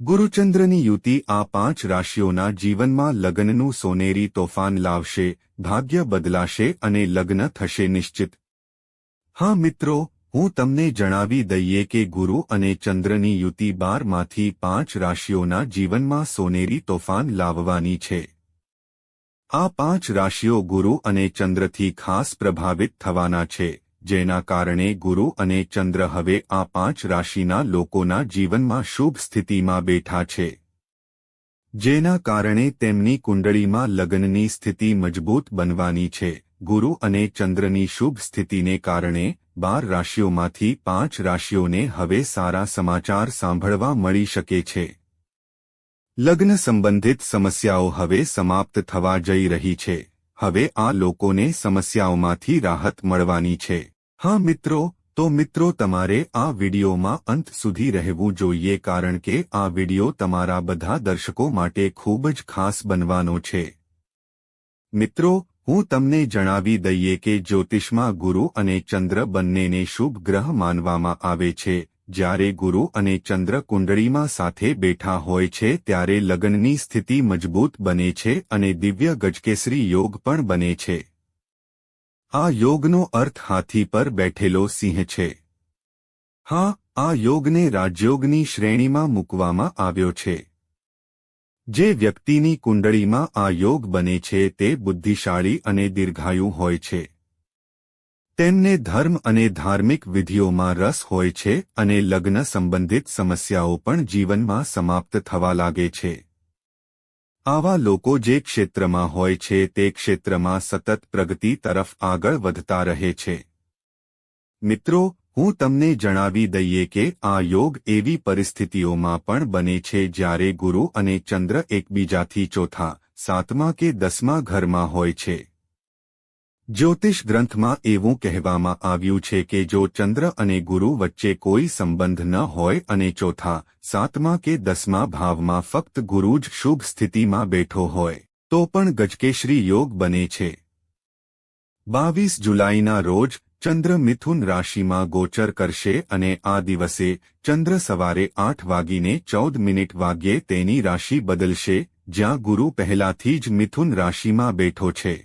ગુરુચંદ્રની યુતિ આ પાંચ રાશિઓના જીવનમાં લગ્નનું સોનેરી તોફાન લાવશે, ભાગ્ય બદલાશે અને લગ્ન થશે નિશ્ચિત. હા મિત્રો, હું તમને જણાવી દઈએ કે ગુરુ અને ચંદ્રની યુતિ બારમાંથી પાંચ રાશિઓના જીવનમાં સોનેરી તોફાન લાવવાની છે. આ પાંચ રાશિઓ ગુરુ અને ચંદ્રથી ખાસ પ્રભાવિત થવાના છે. જેના કારણે ગુરુ અને ચંદ્ર હવે આ પાંચ રાશિના લોકોના જીવનમાં શુભ સ્થિતિમાં બેઠા છે. જેના કારણે તેમની કુંડળીમાં લગ્નની સ્થિતિ મજબૂત બનવાની છે. ગુરુ અને ચંદ્રની શુભ સ્થિતિને કારણે બાર રાશિઓમાંથી પાંચ રાશિઓને હવે સારા સમાચાર સાંભળવા મળી શકે છે. લગ્ન સંબંધિત સમસ્યાઓ હવે સમાપ્ત થવા જઈ રહી છે. હવે આ લોકોને સમસ્યાઓમાંથી રાહત મળવાની છે. હા, મિત્રો, તો મિત્રો, તમારે આ વિડીયોમાં અંત સુધી રહેવું જોઈએ કારણ કે આ વિડિયો તમારા બધા દર્શકો માટે ખૂબ જ ખાસ બનવાનો છે. મિત્રો, હું તમને જણાવી દઈએ કે જ્યોતિષમાં ગુરુ અને ચંદ્ર બંનેને શુભ ગ્રહ માનવામાં આવે છે. જ્યારે ગુરુ અને ચંદ્ર કુંડળીમાં સાથે બેઠા હોય છે, ત્યારે લગ્નની સ્થિતિ મજબૂત બને છે અને દિવ્ય ગજકેસરી યોગ પણ બને છે. આ યોગનો અર્થ હાથી પર બેઠેલો સિંહ છે. હા, આ યોગને રાજયોગની શ્રેણીમાં મૂકવામાં આવ્યો છે. જે વ્યક્તિની કુંડળીમાં આ યોગ બને છે તે બુદ્ધિશાળી અને દીર્ઘાયુ હોય છે. તેમને ધર્મ અને ધાર્મિક વિધિઓમાં રસ હોય છે અને લગ્ન સંબંધિત સમસ્યાઓ પણ જીવનમાં સમાપ્ત થવા લાગે છે. આવા લોકો જે ક્ષેત્રમાં હોય છે તે ક્ષેત્રમાં સતત પ્રગતિ તરફ આગળ વધતા રહે છે. મિત્રો, હું તમને જણાવી દઈએ કે આ યોગ એવી પરિસ્થિતિઓમાં પણ બને છે જ્યારે ગુરુ અને ચંદ્ર એકબીજાથી ચોથા, સાતમા કે દસમા ઘરમાં હોય છે. જ્યોતિષ ગ્રંથમાં એવું કહેવામાં આવ્યું છે કે જો ચંદ્ર અને ગુરુ વચ્ચે કોઈ સંબંધ ન હોય અને ચોથા, સાતમા કે દસમા ભાવમાં ફક્ત ગુરુ જ શુભ સ્થિતિમાં બેઠો હોય, તો પણ ગજકેશ્રી યોગ બને છે. બાવીસ જુલાઈના રોજ, ચંદ્ર મિથુન રાશિમાં ગોચર કરશે અને આ દિવસે, ચંદ્ર સવારે આઠ વાગીને ચૌદ મિનિટ વાગ્યે તેની રાશિ બદલશે, જ્યાં ગુરુ પહેલાથી જ મિથુન રાશિમાં બેઠો છે.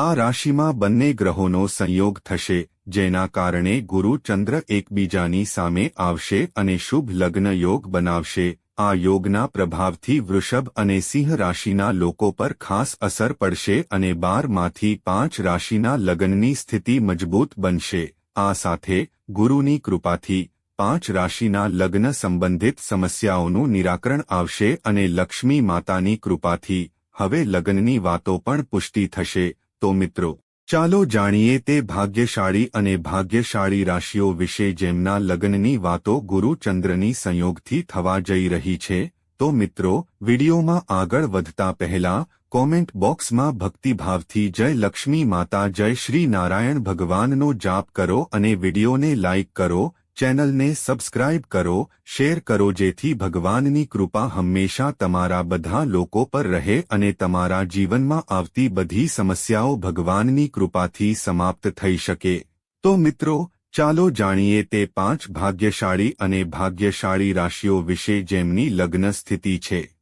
આ રાશિમાં બંને ગ્રહોનો સંયોગ થશે, જેના કારણે ગુરુ ચંદ્ર એકબીજાની સામે આવશે અને શુભ લગ્ન યોગ બનાવશે. આ યોગના પ્રભાવથી વૃષભ અને સિંહ રાશિના લોકો પર ખાસ અસર પડશે અને બારમાંથી પાંચ રાશિના લગ્નની સ્થિતિ મજબૂત બનશે. આ સાથે ગુરુની કૃપાથી પાંચ રાશિના લગ્ન સંબંધિત સમસ્યાઓનું નિરાકરણ આવશે અને લક્ષ્મી માતાની કૃપાથી હવે લગ્નની વાતો પણ પુષ્ટિ થશે. તો મિત્રો, ચાલો જાણીએ તે ભાગ્યશાળી અને ભાગ્યશાળી રાશિઓ વિશે જેમના લગ્નની વાતો ગુરુચંદ્રની સંયોગથી થવા જઈ રહી છે. તો મિત્રો, વિડીયોમાં આગળ વધતા પહેલા, કોમેન્ટ બોક્સમાં ભક્તિભાવથી જય લક્ષ્મી માતા જય શ્રી નારાયણ ભગવાનનો જાપ કરો અને વિડીયોને લાઇક કરો ચેનલને સબસ્ક્રાઇબ કરો, શેર કરો જેથી ભગવાનની કૃપા હંમેશા તમારા બધા લોકો પર રહે અને તમારા જીવનમાં આવતી બધી સમસ્યાઓ ભગવાનની કૃપાથી સમાપ્ત થઈ શકે. તો મિત્રો, ચાલો જાણીએ તે પાંચ ભાગ્યશાળી અને ભાગ્યશાળી રાશિઓ વિશે જેમની લગ્ન સ્થિતિ છે.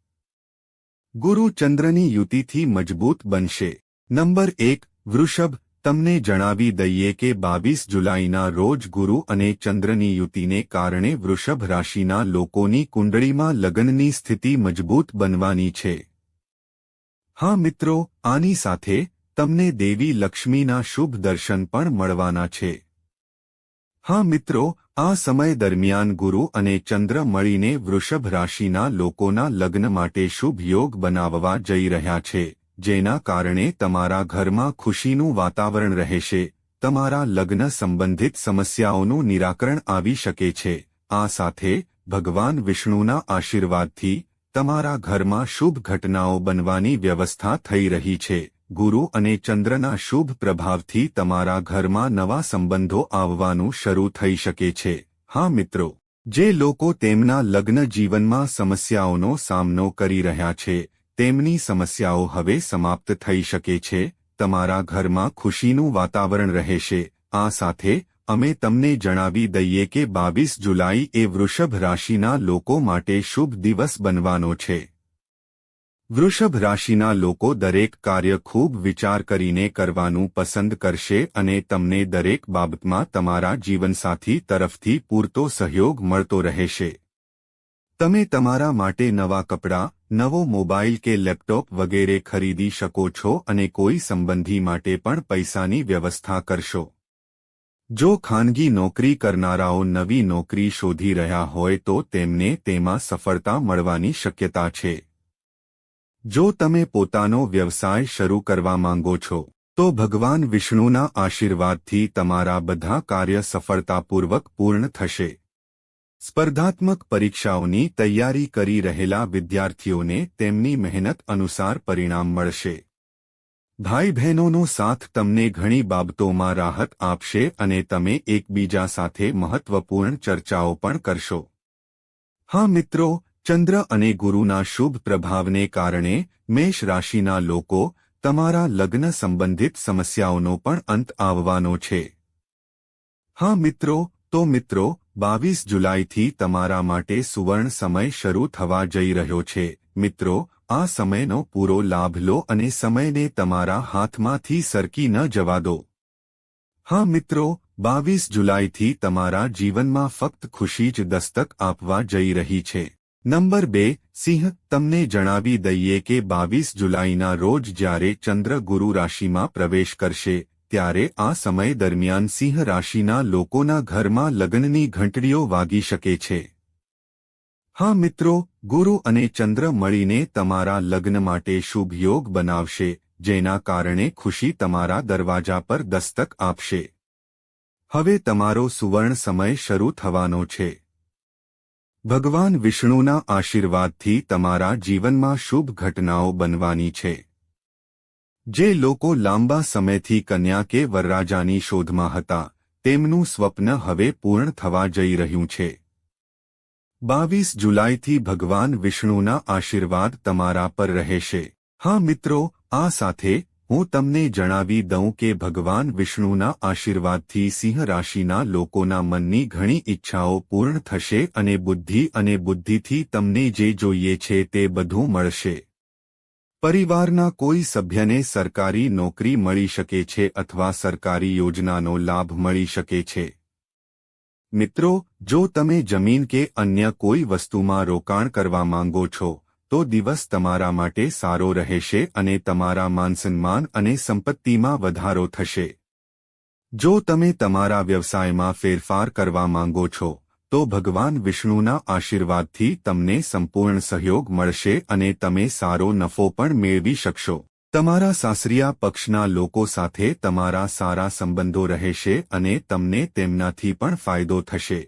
ગુરુ ચંદ્રની યુતિથી મજબૂત બનશે. નંબર એક, વૃષભ તમને જણાવી દઈએ કે બાવીસ જુલાઈના રોજ ગુરુ અને ચંદ્રની યુતિને કારણે વૃષભ રાશિના લોકોની કુંડળીમાં લગ્નની સ્થિતિ મજબૂત બનવાની છે. હા મિત્રો, આની સાથે તમને દેવી લક્ષ્મીના શુભ દર્શન પણ મળવાના છે. હા મિત્રો, આ સમય દરમિયાન ગુરુ અને ચંદ્ર મળીને વૃષભ રાશિના લોકોના લગ્ન માટે શુભ યોગ બનાવવા જઈ રહ્યા છે. જેના કારણે તમારા ઘરમાં ખુશીનું વાતાવરણ રહેશે, તમારા લગ્ન સંબંધિત સમસ્યાઓનું નિરાકરણ આવી શકે છે. આ સાથે, ભગવાન વિષ્ણુના આશીર્વાદથી, તમારા ઘરમાં શુભ ઘટનાઓ બનવાની વ્યવસ્થા થઈ રહી છે. ગુરુ અને ચંદ્રના શુભ પ્રભાવથી તમારા ઘરમાં નવા સંબંધો આવવાનું શરૂ થઈ શકે છે. હા મિત્રો, જે લોકો તેમના લગ્ન જીવનમાં સમસ્યાઓનો સામનો કરી રહ્યા છે તેમની સમસ્યાઓ હવે સમાપ્ત થઈ શકે છે, તમારા ઘરમાં ખુશીનું વાતાવરણ રહેશે. આ સાથે, અમે તમને જણાવી દઈએ કે બાવીસ જુલાઈ એ વૃષભ રાશિના લોકો માટે શુભ દિવસ બનવાનો છે. વૃષભ રાશિના લોકો દરેક કાર્ય ખૂબ વિચાર કરીને કરવાનું પસંદ કરશે અને તમને દરેક બાબતમાં તમારા જીવનસાથી તરફથી પૂરતો સહયોગ મળતો રહેશે. તમે તમારા માટે નવા કપડાં નવો મોબાઈલ કે લેપટોપ વગેરે ખરીદી શકો છો અને કોઈ સંબંધી માટે પણ પૈસાની વ્યવસ્થા કરશો. જો ખાનગી નોકરી કરનારાઓ નવી નોકરી શોધી રહ્યા હોય તો તેમને તેમાં સફળતા મળવાની શક્યતા છે. જો તમે પોતાનો વ્યવસાય શરૂ કરવા માંગો છો, તો ભગવાન વિષ્ણુના આશીર્વાદથી તમારા બધા કાર્ય સફળતાપૂર્વક પૂર્ણ થશે. સ્પર્ધાત્મક પરીક્ષાઓની તૈયારી કરી રહેલા વિદ્યાર્થીઓને તેમની મહેનત અનુસાર પરિણામ મળશે. ભાઈ બહેનોનો સાથ તમને ઘણી બાબતોમાં રાહત આપશે અને તમે એકબીજા સાથે મહત્વપૂર્ણ ચર્ચાઓ પણ કરશો. હા મિત્રો, ચંદ્ર અને ગુરુના શુભ પ્રભાવને કારણે મેષ રાશિના લોકો તમારા લગ્ન સંબંધિત સમસ્યાઓનો પણ અંત આવવાનો છે. હા મિત્રો, તો મિત્રો બાવીસ જુલાઈથી તમારા માટે સુવર્ણ સમય શરૂ થવા જઈ રહ્યો છે. મિત્રો, આ સમયનો પૂરો લાભ લો અને સમયને તમારા હાથમાંથી સરકી ન જવા દો. હા, મિત્રો, બાવીસ જુલાઈથી તમારા જીવનમાં ફક્ત ખુશી જ દસ્તક આપવા જઈ રહી છે. નંબર બે, સિંહ, તમને જણાવી દઈએ કે બાવીસ જુલાઈના રોજ જ્યારે ચંદ્ર ગુરુ રાશિમાં પ્રવેશ કરશે ત્યારે આ સમય દરમિયાન સિંહ રાશિના લોકોના ઘરમાં લગ્નની ઘંટડીઓ વાગી શકે છે. હા મિત્રો, ગુરુ અને ચંદ્ર મળીને તમારા લગ્ન માટે શુભ યોગ બનાવશે, જેના કારણે ખુશી તમારા દરવાજા પર દસ્તક આપશે. હવે તમારો સુવર્ણ સમય શરૂ થવાનો છે. ભગવાન વિષ્ણુના આશીર્વાદથી તમારા જીવનમાં શુભ ઘટનાઓ બનવાની છે. જે લોકો લાંબા સમયથી કન્યા કે વરરાજાની શોધમાં હતા, તેમનું સ્વપ્ન હવે પૂર્ણ થવા જઈ રહ્યું છે. બાવીસ જુલાઈથી ભગવાન વિષ્ણુના આશીર્વાદ તમારા પર રહેશે. હા મિત્રો, આ સાથે હું તમને જણાવી દઉં કે ભગવાન વિષ્ણુના આશીર્વાદથી સિંહ રાશિના લોકોના મનની ઘણી ઈચ્છાઓ પૂર્ણ થશે અને બુદ્ધિ અને બુદ્ધિથી તમને જે જોઈએ છે તે બધું મળશે. પરિવારના કોઈ સભ્યને સરકારી નોકરી મળી શકે છે અથવા સરકારી યોજનાનો લાભ મળી શકે છે. મિત્રો, જો તમે જમીન કે અન્ય કોઈ વસ્તુમાં રોકાણ કરવા માંગો છો, તો દિવસ તમારા માટે સારો રહેશે અને તમારા માનસન્માન અને સંપત્તિમાં વધારો થશે. જો તમે તમારા વ્યવસાયમાં ફેરફાર કરવા માંગો છો તો ભગવાન વિષ્ણુના આશીર્વાદથી તમને સંપૂર્ણ સહયોગ મળશે અને તમે સારો નફો પણ મેળવી શકશો. તમારા સાસરિયા પક્ષના લોકો સાથે તમારા સારા સંબંધો રહેશે અને તમને તેમનાથી પણ ફાયદો થશે.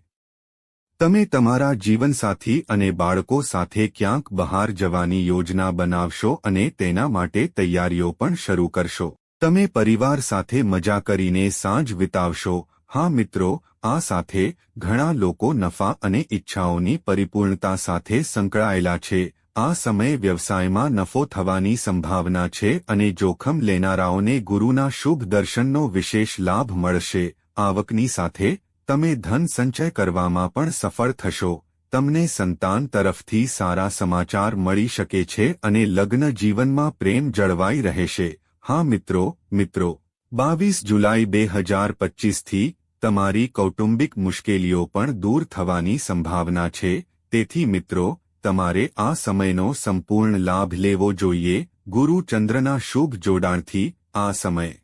તમે તમારા જીવનસાથી અને બાળકો સાથે ક્યાંક બહાર જવાની યોજના બનાવશો અને તેના માટે તૈયારીઓ પણ શરૂ કરશો. તમે પરિવાર સાથે મજા કરીને સાંજ વિતાવશો. હા મિત્રો આ સાથે ઘણા લોકો નફા અને ઈચ્છાઓની પરિપૂર્ણતા સાથે સંકળાયેલા છે. આ સમયે વ્યવસાયમાં નફો થવાની સંભાવના છે અને જોખમ લેનારાઓને ગુરુના શુભ દર્શનનો વિશેષ લાભ મળશે. આવકની સાથે તમે ધન સંચય કરવામાં પણ સફળ થશો. તમને સંતાન તરફથી સારા સમાચાર મળી શકે છે અને લગ્ન જીવનમાં પ્રેમ જળવાઈ રહેશે. હા મિત્રો મિત્રો. બાવીસ જુલાઈ બે હજાર પચ્ચીસથી તમારી કૌટુંબિક મુશ્કેલીઓ પણ દૂર થવાની સંભાવના છે, તેથી મિત્રો, તમારે આ સમયનો સંપૂર્ણ લાભ લેવો જોઈએ, ગુરુ ચંદ્રના શુભ જોડાણથી, આ સમય.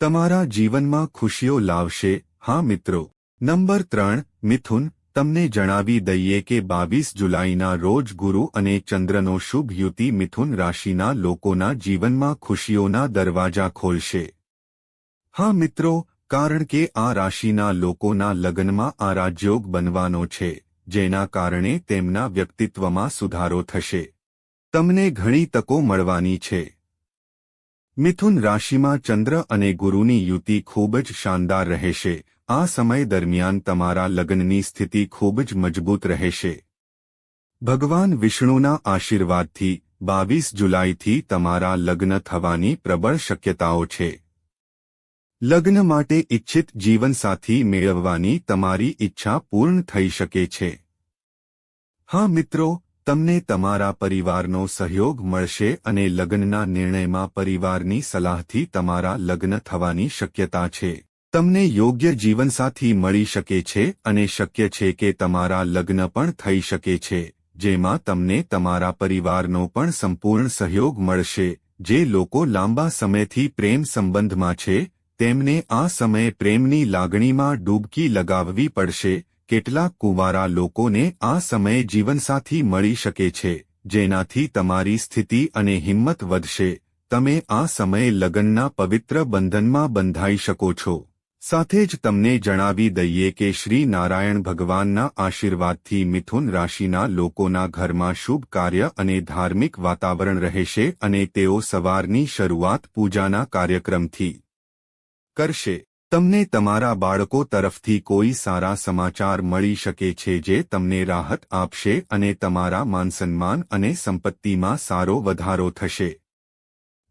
તમારા જીવનમાં ખુશીઓ લાવશે, હા મિત્રો. નંબર ત્રણ, મિથુન, તમને જણાવી દઈએ કે બાવીસ જુલાઈના રોજ ગુરુ અને ચંદ્રનો શુભ યુતિ મિથુન રાશિના લોકોના જીવનમાં ખુશીઓના દરવાજા ખોલશે. હા મિત્રો કારણ કે આ રાશિના લોકોના લગ્નમાં આ રાજયોગ બનવાનો છે, જેના કારણે તેમના વ્યક્તિત્વમાં સુધારો થશે. તમને ઘણી તકો મળવાની છે. મિથુન રાશિમાં ચંદ્ર અને ગુરુની યુતિ ખૂબ જ શાનદાર રહેશે. આ સમય દરમિયાન તમારા લગ્નની સ્થિતિ ખૂબ જ મજબૂત રહેશે. ભગવાન વિષ્ણુના આશીર્વાદથી, બાવીસ જુલાઈથી તમારા લગ્ન થવાની પ્રબળ શક્યતાઓ છે. લગ્ન માટે ઇચ્છિત જીવનસાથી મેળવવાની તમારી ઈચ્છા પૂર્ણ થઈ શકે છે. હા મિત્રો, તમને તમારા પરિવારનો સહયોગ મળશે અને લગ્નના નિર્ણયમાં પરિવારની સલાહથી તમારા લગ્ન થવાની શક્યતા છે. તમને યોગ્ય જીવનસાથી મળી શકે છે અને શક્ય છે કે તમારા લગ્ન પણ થઈ શકે છે, જેમાં તમને તમારા પરિવારનો પણ સંપૂર્ણ સહયોગ મળશે, જે લોકો લાંબા સમયથી પ્રેમ સંબંધમાં છે તેમને આ સમયે પ્રેમની લાગણીમાં ડૂબકી લગાવવી પડશે. કેટલાક કુંવારા લોકોને આ સમયે જીવનસાથી મળી શકે છે, જેનાથી તમારી સ્થિતિ અને હિંમત વધશે. તમે આ સમયે લગ્નના પવિત્ર બંધનમાં બંધાઈ શકો છો. સાથે જ તમને જણાવી દઈએ કે શ્રી નારાયણ ભગવાનના આશીર્વાદથી મિથુન રાશિના લોકોના ઘરમાં શુભ કાર્ય અને ધાર્મિક વાતાવરણ રહેશે અને તેઓ સવારની શરૂઆત પૂજાના કાર્યક્રમથી કરશે. તમને તમારા બાળકો તરફથી કોઈ સારા સમાચાર મળી શકે છે જે તમને રાહત આપશે અને તમારા માનસન્માન અને સંપત્તિમાં સારો વધારો થશે.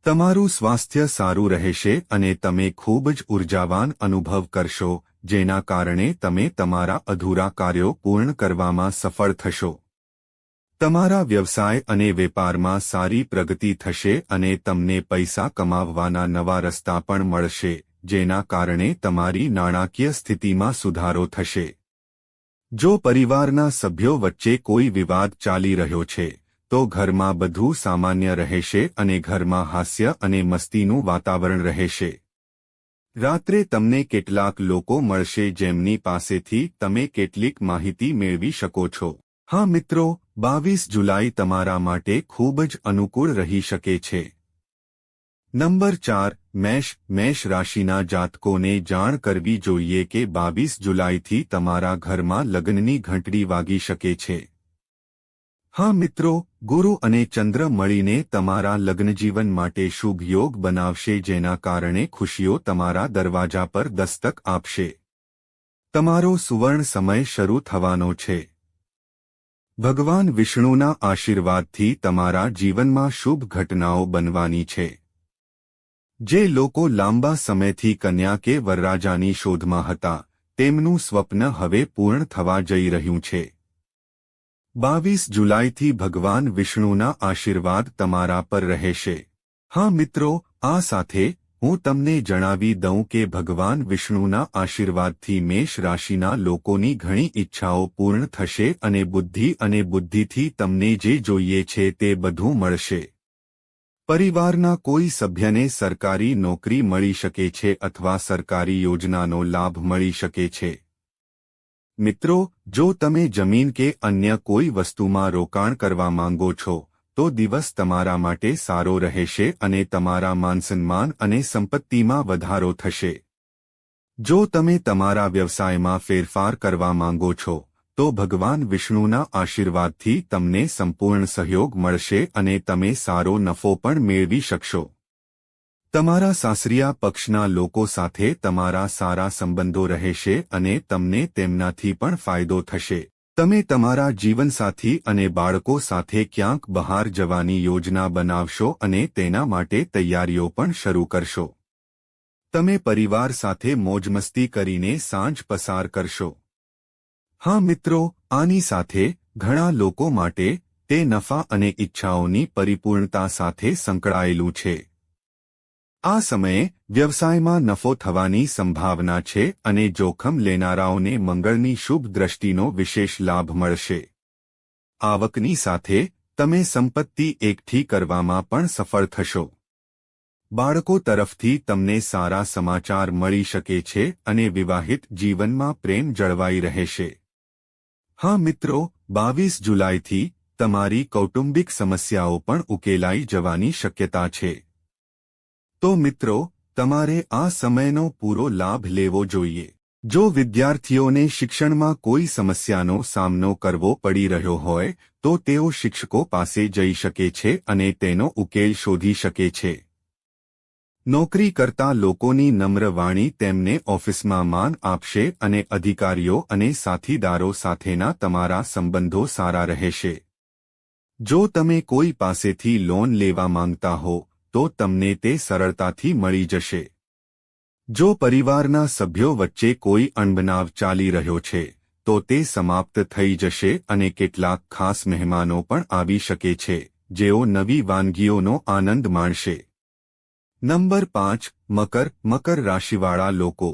તમારું સ્વાસ્થ્ય સારું રહેશે અને તમે ખૂબ જ ઉર્જાવાન અનુભવ કરશો, જેના કારણે તમે તમારા અધૂરા કાર્યો પૂર્ણ કરવામાં સફળ થશો. તમારા વ્યવસાય અને વેપારમાં સારી પ્રગતિ થશે અને તમને પૈસા કમાવવાના નવા રસ્તા પણ મળશે. જેના કારણે તમારી નાણાકીય સ્થિતિમાં સુધારો થશે. જો પરિવારના સભ્યો વચ્ચે કોઈ વિવાદ ચાલી રહ્યો છે, તો ઘરમાં બધું સામાન્ય રહેશે અને ઘરમાં હાસ્ય અને મસ્તીનું વાતાવરણ રહેશે. રાત્રે તમને કેટલાક લોકો મળશે જેમની પાસેથી તમે કેટલીક માહિતી મેળવી શકો છો. હા મિત્રો, બાવીસ જુલાઈ તમારા માટે ખૂબ જ અનુકૂળ રહી શકે છે. નંબર ચાર, મેષ મેષ રાશિના જાતકોને જાણ કરવી જોઈએ કે બાવીસ જુલાઈથી તમારા ઘરમાં લગ્નની ઘંટડી વાગી શકે છે. હા મિત્રો, ગુરુ અને ચંદ્ર મળીને તમારા લગ્નજીવન માટે શુભ યોગ બનાવશે જેના કારણે ખુશીઓ તમારા દરવાજા પર દસ્તક આપશે. તમારો સુવર્ણ સમય શરૂ થવાનો છે. ભગવાન વિષ્ણુના આશીર્વાદથી તમારા જીવનમાં શુભ ઘટનાઓ બનવાની છે. જે લોકો લાંબા સમયથી કન્યા કે વરરાજાની શોધમાં હતા, તેમનું સ્વપ્ન હવે પૂર્ણ થવા જઈ રહ્યું છે. બાવીસ જુલાઈથી ભગવાન વિષ્ણુના આશીર્વાદ તમારા પર રહેશે. હા મિત્રો, આ સાથે હું તમને જણાવી દઉં કે ભગવાન વિષ્ણુના આશીર્વાદથી મેષ રાશિના લોકોની ઘણી ઈચ્છાઓ પૂર્ણ થશે અને બુદ્ધિ અને બુદ્ધિથી તમને જે જોઈએ છે તે બધું મળશે. પરિવારના કોઈ સભ્યને સરકારી નોકરી મળી શકે છે અથવા સરકારી યોજનાનો લાભ મળી શકે છે. મિત્રો, જો તમે જમીન કે અન્ય કોઈ વસ્તુમાં રોકાણ કરવા માંગો છો, તો દિવસ તમારા માટે સારો રહેશે અને તમારા માનસન્માન અને સંપત્તિમાં વધારો થશે. જો તમે તમારા વ્યવસાયમાં ફેરફાર કરવા માંગો છો તો ભગવાન વિષ્ણુના આશીર્વાદથી તમને સંપૂર્ણ સહયોગ મળશે અને તમે સારો નફો પણ મેળવી શકશો. તમારા સાસરિયા પક્ષના લોકો સાથે તમારા સારા સંબંધો રહેશે અને તમને તેમનાથી પણ ફાયદો થશે. તમે તમારા જીવનસાથી અને બાળકો સાથે ક્યાંક બહાર જવાની યોજના બનાવશો અને તેના માટે તૈયારીઓ પણ શરૂ કરશો. તમે પરિવાર સાથે મોજમસ્તી કરીને સાંજ પસાર કરશો. હા મિત્રો, આની સાથે ઘણા લોકો માટે તે નફા અને ઈચ્છાઓની પરિપૂર્ણતા સાથે સંકળાયેલું છે. આ સમયે વ્યવસાયમાં નફો થવાની સંભાવના છે અને જોખમ લેનારાઓને મંગળની શુભ દ્રષ્ટિનો વિશેષ લાભ મળશે. આવકની સાથે તમે સંપત્તિ એકઠી કરવામાં પણ સફળ થશો. બાળકો તરફથી તમને સારા સમાચાર મળી શકે છે અને વિવાહિત જીવનમાં પ્રેમ જળવાઈ રહેશે. હા મિત્રો, બાવીસ જુલાઈથી તમારી કૌટુંબિક સમસ્યાઓ પણ ઉકેલાઈ જવાની શક્યતા છે. તો મિત્રો, તમારે આ સમયનો પૂરો લાભ લેવો જોઈએ. જો વિદ્યાર્થીઓને શિક્ષણમાં કોઈ સમસ્યાનો સામનો કરવો પડી રહ્યો હોય, તો તેઓ શિક્ષકો પાસે જઈ શકે છે અને તેનો ઉકેલ શોધી શકે છે. નોકરી કરતા લોકોની નમ્ર વાણી તેમને ઓફિસમાં માન આપશે અને અધિકારીઓ અને સાથીદારો સાથેના તમારા સંબંધો સારા રહેશે. જો તમે કોઈ પાસેથી લોન લેવા માંગતા હો, તો તમને તે સરળતાથી મળી જશે. જો પરિવારના સભ્યો વચ્ચે કોઈ અણબનાવ ચાલી રહ્યો છે, તો તે સમાપ્ત થઈ જશે અને કેટલાક ખાસ મહેમાનો પણ આવી શકે છે, જેઓ નવી વાનગીઓનો આનંદ માણશે. નંબર પાંચ, મકર મકર રાશિવાળા લોકો.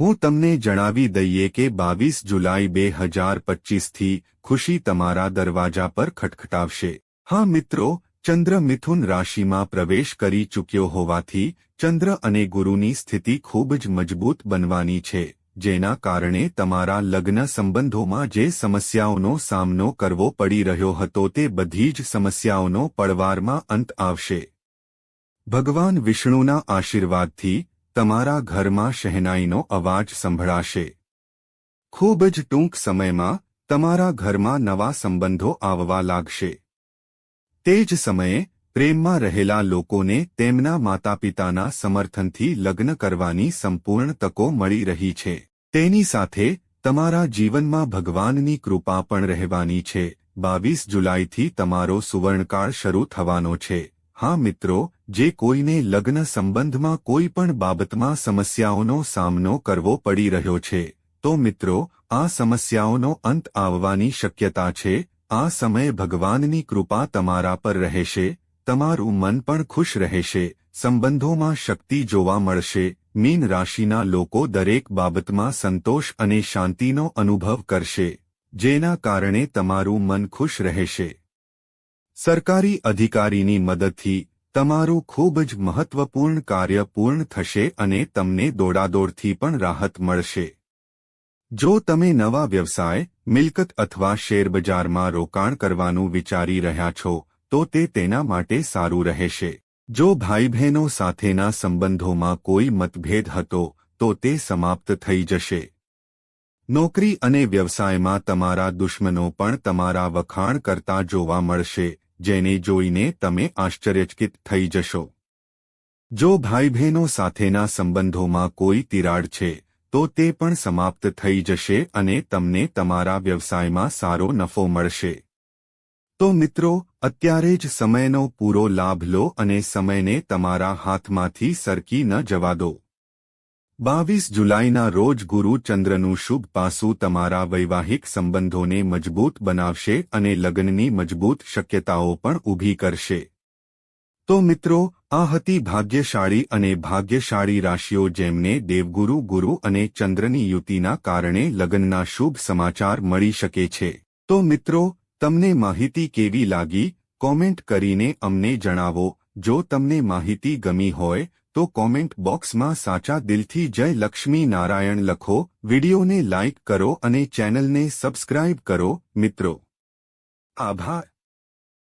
હું તમને જણાવી દઈએ કે બાવીસ જુલાઈ બે હજાર પચ્ચીસથી ખુશી તમારા દરવાજા પર ખટખટાવશે. હા મિત્રો, ચંદ્ર મિથુન રાશિમાં પ્રવેશ કરી ચૂક્યો હોવાથી ચંદ્ર અને ગુરુની સ્થિતિ ખૂબ જ મજબૂત બનવાની છે, જેના કારણે તમારા લગ્ન સંબંધોમાં જે સમસ્યાઓનો સામનો કરવો પડી રહ્યો હતો તે બધી જ સમસ્યાઓનો પડવારમાં અંત આવશે. ભગવાન વિષ્ણુના આશીર્વાદથી તમારા ઘરમાં શહેનાઈનો અવાજ સંભળાશે. ખૂબ જ ટૂંક સમયમાં તમારા ઘરમાં નવા સંબંધો આવવા લાગશે. તે જ સમયે પ્રેમમાં રહેલા લોકોને તેમના માતાપિતાના સમર્થનથી લગ્ન કરવાની સંપૂર્ણ તકો મળી રહી છે. તેની સાથે તમારા જીવનમાં ભગવાનની કૃપા પણ રહેવાની છે. બાવીસ જુલાઈથી તમારો સુવર્ણકાળ શરૂ થવાનો છે. હા મિત્રો જે કોઈને લગ્ન સંબંધમાં કોઈ પણ બાબતમાં સમસ્યાઓનો સામનો કરવો પડી રહ્યો છે. તો મિત્રો, આ સમસ્યાઓનો અંત આવવાની શક્યતા છે. આ સમયે ભગવાનની કૃપા તમારા પર રહેશે. તમારું મન પણ ખુશ રહેશે. સંબંધોમાં શક્તિ જોવા મળશે. મીન રાશિના લોકો દરેક બાબતમાં સંતોષ અને શાંતિનો અનુભવ કરશે, જેના કારણે તમારું મન ખુશ રહેશે. સરકારી અધિકારીની મદદથી તમારું ખૂબ જ મહત્વપૂર્ણ કાર્ય પૂર્ણ થશે અને તમને દોડાદોડથી પણ રાહત મળશે. જો તમે નવા વ્યવસાય, મિલકત અથવા શેરબજારમાં રોકાણ કરવાનું વિચારી રહ્યા છો, તો તે તેના માટે સારું રહેશે. જો ભાઈ બહેનો સાથેના સંબંધોમાં કોઈ મતભેદ હતો, તો તે સમાપ્ત થઈ જશે. નોકરી અને વ્યવસાયમાં તમારા દુશ્મનો પણ તમારા વખાણ કરતા જોવા મળશે જેને જોઈને તમે આશ્ચર્યચકિત થઈ જશો. જો ભાઈ બહેનો સાથેના સંબંધોમાં કોઈ તિરાડ છે, તો તે પણ સમાપ્ત થઈ જશે અને તમને તમારા વ્યવસાયમાં સારો નફો મળશે. તો મિત્રો, અત્યારે જ સમયનો પૂરો લાભ લો અને સમયને તમારા હાથમાંથી સરકી ન જવા દો. બાવીસ જુલાઈના રોજ ગુરુ ચંદ્રનું શુભ પાસું તમારા વૈવાહિક સંબંધોને મજબૂત બનાવશે અને લગ્નની મજબૂત શક્યતાઓ પણ ઊભી કરશે. તો મિત્રો, આ હતી ભાગ્યશાળી અને ભાગ્યશાળી રાશિઓ જેમને દેવગુરુ, ગુરુ અને ચંદ્રની યુતિના કારણે લગ્નના શુભ સમાચાર મળી શકે છે. તો મિત્રો, તમને માહિતી કેવી લાગી? કોમેન્ટ કરીને અમને જણાવો. જો તમને માહિતી ગમી હોય તો કોમેન્ટ બોક્સમાં સાચા દિલથી જય લક્ષ્મી નારાયણ લખો, વિડીયોને લાઇક કરો અને ચેનલને સબસ્ક્રાઇબ કરો મિત્રો. આભાર.